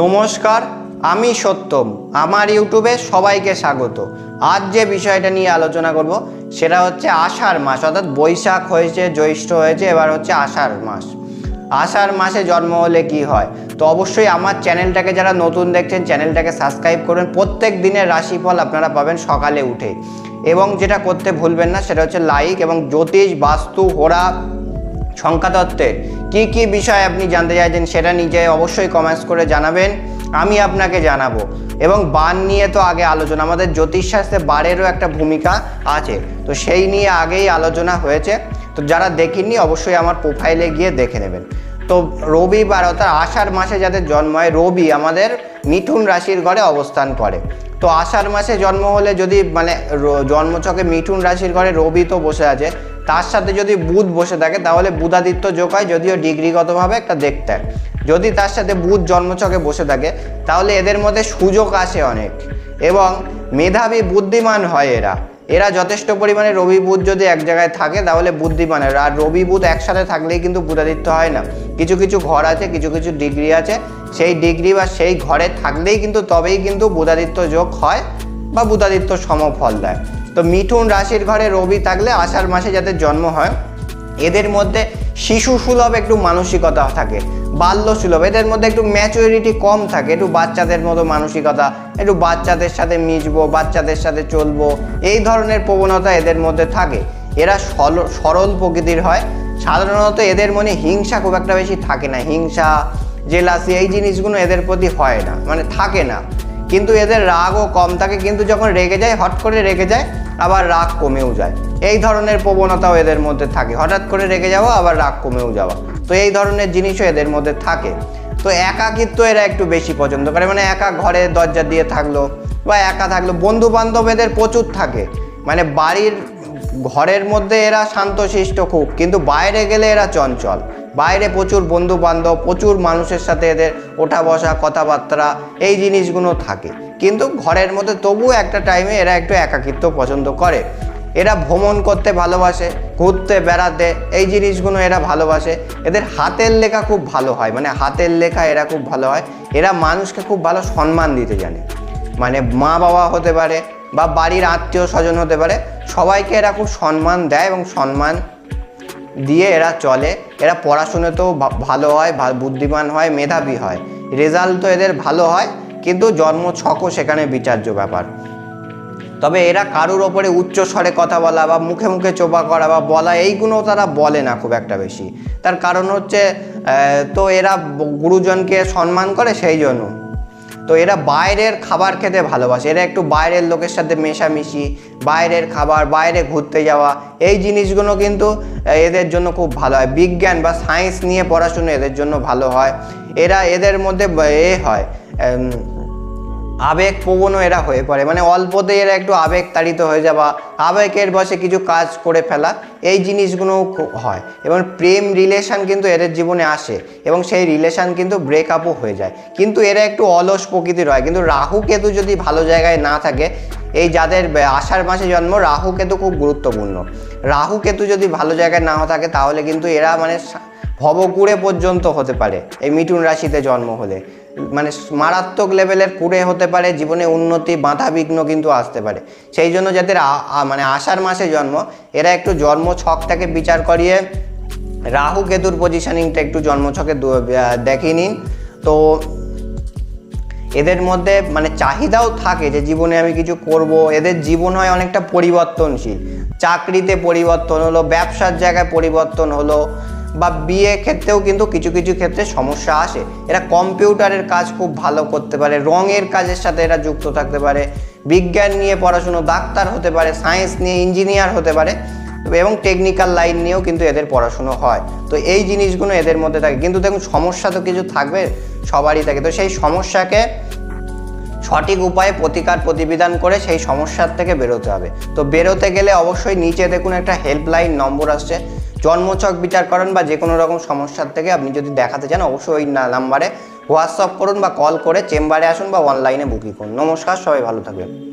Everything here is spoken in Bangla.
নমস্কার, আমি সত্যম। আমার ইউটিউবে সবাইকে স্বাগত। আজ যে বিষয়টা নিয়ে আলোচনা করব, সেটা হচ্ছে আষাঢ় মাস, অর্থাৎ বৈশাখ হয়েছে, জ্যৈষ্ঠ হয়েছে, এবার হচ্ছে আষাঢ় মাস। আষাঢ় মাসে জন্ম হলে কি হয়? তো অবশ্যই আমার চ্যানেলটাকে যারা নতুন দেখছেন, চ্যানেলটাকে সাবস্ক্রাইব করবেন প্রত্যেক দিনের রাশিফল আপনারা পাবেন সকালে উঠে। এবং যেটা করতে ভুলবেন না, সেটা হচ্ছে লাইক এবং জ্যোতিষ, বাস্তু হোরা সংখ্যাতত্ত্বের কি কি বিষয় আপনি জানতে চাইছেন সেটা নিজে অবশ্যই কমেন্টস করে জানাবেন, আমি আপনাকে জানাব। এবং বান নিয়ে তো আগে আলোচনা, আমাদের জ্যোতিষশাস্ত্রে বারেরও একটা ভূমিকা আছে, তো সেই নিয়ে আগেই আলোচনা হয়েছে। তো যারা দেখেননি অবশ্যই আমার প্রোফাইলে গিয়ে দেখে নেবেন। তো রবিবার অর্থাৎ আষাঢ় মাসে যাদের জন্ম হয়, রবি আমাদের মিথুন রাশির ঘরে অবস্থান করে। তো আষাঢ় মাসে জন্ম হলে যদি মানে জন্মছকে মিথুন রাশির ঘরে রবি তো বসে আছে, তার সাথে যদি বুধ বসে থাকে, তাহলে বুধাদিত্য যোগ হয়, যদিও ডিগ্রিগতভাবে একটা দেখতে। যদি তার সাথে বুধ জন্মছকে বসে থাকে, তাহলে এদের মধ্যে সুযোগ আসে অনেক। এবং মেধাবী বুদ্ধিমান হয় এরা। এরা যথেষ্ট পরিমাণে রবি বুধ যদি এক জায়গায় থাকে, তাহলে বুদ্ধিমান। আর রবি বুধ একসাথে থাকলেই কিন্তু বুধাদিত্য হয় না। কিছু কিছু ঘর আছে, কিছু কিছু ডিগ্রি আছে। সেই ডিগ্রি বা সেই ঘরে থাকলেই কিন্তু তবেই কিন্তু বুধাদিত্য যোগ হয় বা বুধাদিত্য সমফল দেয়। তো মিথুন রাশির ঘরে রবি থাকলে আষাঢ় মাসে যাদের জন্ম হয়, এদের মধ্যে শিশু সুলভ একটু মানসিকতা থাকে, বাল্য সুলভ, এদের মধ্যে একটু ম্যাচুরিটি কম থাকে, একটু বাচ্চাদের মতো মানসিকতা, একটু বাচ্চাদের সাথে মিশবো, বাচ্চাদের সাথে চলবো, এই ধরনের প্রবণতা এদের মধ্যে থাকে। এরা সরল প্রকৃতির হয় সাধারণত এদের মনে হিংসা খুব একটা বেশি থাকে না। হিংসা জেলাসি এই জিনিসগুলো এদের প্রতি হয় না মানে থাকে না। কিন্তু এদের রাগও কম থাকে, কিন্তু যখন রেগে যায় হট করে রেগে যায়, আবার রাগ কমেও যায়। এই ধরনের প্রবণতাও এদের মধ্যে থাকে। হঠাৎ করে রেগে যাওয়া, আবার রাগ কমেও যাওয়া। তো এই ধরনের জিনিসও এদের মধ্যে থাকে। তো একাকিত্ব এরা একটু বেশি পছন্দ করে মানে একা ঘরে দরজা দিয়ে থাকল বা একা থাকল বন্ধু বান্ধব এদের প্রচুর থাকে। মানে বাড়ির ঘরের মধ্যে এরা শান্তশিষ্ট খুব, কিন্তু বাইরে গেলে এরা চঞ্চল। বাইরে প্রচুর বন্ধু বান্ধব প্রচুর মানুষের সাথে এদের ওঠা বসা কথাবার্তা, এই জিনিসগুলো থাকে। কিন্তু ঘরের মধ্যে তবুও একটা টাইমে এরা একটু একাকিত্ব পছন্দ করে। এরা ভ্রমণ করতে ভালোবাসে, ঘুরতে, বেড়াতে, এই জিনিসগুলো এরা ভালোবাসে। এদের হাতের লেখা খুব ভালো হয় মানে হাতের লেখা এরা খুব ভালো হয়। এরা মানুষকে খুব ভালো সম্মান দিতে জানে। মানে মা বাবা হতে পারে বা বাড়ির আত্মীয় স্বজন হতে পারে সবাইকে এরা খুব সম্মান দেয় এবং সম্মান দিয়ে এরা চলে। এরা পড়াশুনোতেও ভালো হয় বুদ্ধিমান হয়, মেধাবী হয়। রেজাল্ট তো এদের ভালো হয়, কিন্তু জন্ম ছকও সেখানে বিচার্য ব্যাপার। তবে এরা কারুর ওপরে উচ্চ স্বরে কথা বলা বা মুখে মুখে চোপা করা বা বলা, এইগুলো তারা বলে না খুব একটা বেশি। তার কারণ হচ্ছে তো এরা গুরুজনকে সম্মান করে সেই জন্য তো এরা বাইরের খাবার খেতে ভালোবাসে। এরা একটু বাইরের লোকের সাথে মেশামেশি, বাইরের খাবার, বাইরে ঘুরতে যাওয়া, এই জিনিসগুলো কিন্তু এদের জন্য খুব ভালো হয়। বিজ্ঞান বা সায়েন্স নিয়ে পড়াশুনো এদের জন্য ভালো হয়। এরা এদের মধ্যে এ হয় আবেগ প্রবণও এরা হয়ে পড়ে। মানে অল্পতে এরা একটু আবেগ তাড়িত হয়ে যাওয়া আবেগের বসে কিছু কাজ করে ফেলা, এই জিনিসগুলোও খুব হয়। এবং প্রেম রিলেশন কিন্তু এদের জীবনে আসে এবং সেই রিলেশন কিন্তু ব্রেকআপও হয়ে যায়। কিন্তু এরা একটু অলস প্রকৃতির হয়। কিন্তু রাহু কেতু যদি ভালো জায়গায় না থাকে, এই যাদের আষাঢ় মাসে জন্ম, রাহু কেতু খুব গুরুত্বপূর্ণ। রাহু কেতু যদি ভালো জায়গায় না থাকে, তাহলে কিন্তু এরা মানে ভবকুড়ে পর্যন্ত হতে পারে। এই মিঠুন রাশিতে জন্ম হলে। মানে মারাত্মক লেভেলের কুড়ে হতে পারে জীবনে উন্নতি বাঁধা বিঘ্ন কিন্তু আসতে পারে। সেই জন্য যাদের মানে আষাঢ় মাসে জন্ম এরা একটু জন্ম ছকটাকে বিচার করিয়ে রাহু কেতুর পজিশনিংটা একটু জন্মছকে দু- আহ, দেখিয়ে নিন। তো এদের মধ্যে মানে চাহিদাও থাকে যে জীবনে আমি কিছু করব। এদের জীবন হয় অনেকটা পরিবর্তনশীল। চাকরিতে পরিবর্তন হলো ব্যবসার জায়গায় পরিবর্তন হলো বা বিয়ে ক্ষেত্রেও কিন্তু কিছু কিছু ক্ষেত্রে সমস্যা আসে। এরা কম্পিউটারের কাজ খুব ভালো করতে পারে, রঙের কাজের সাথে এরা যুক্ত থাকতে পারে, বিজ্ঞান নিয়ে পড়াশুনো ডাক্তার হতে পারে, সায়েন্স নিয়ে ইঞ্জিনিয়ার হতে পারে, এবং টেকনিক্যাল লাইন নিয়েও কিন্তু এদের পড়াশুনো হয়। তো এই জিনিসগুলো এদের মধ্যে থাকে। কিন্তু দেখুন, সমস্যা তো কিছু থাকবে, সবারই থাকে। তো সেই সমস্যাকে সঠিক উপায়ে প্রতিকার প্রতিবিধান করে সেই সমস্যার থেকে বেরোতে হবে। তো বেরোতে গেলে অবশ্যই নিচে দেখুন একটা হেল্পলাইন নম্বর আসছে। জন্মছক বিচার করেন বা যে কোনো রকম সমস্যার থেকে আপনি যদি দেখাতে চান, অবশ্যই ওই নাম্বারে হোয়াটসঅ্যাপ করুন বা কল করে চেম্বারে আসুন বা অনলাইনে বুকিং করুন। নমস্কার, সবাই ভালো থাকবেন।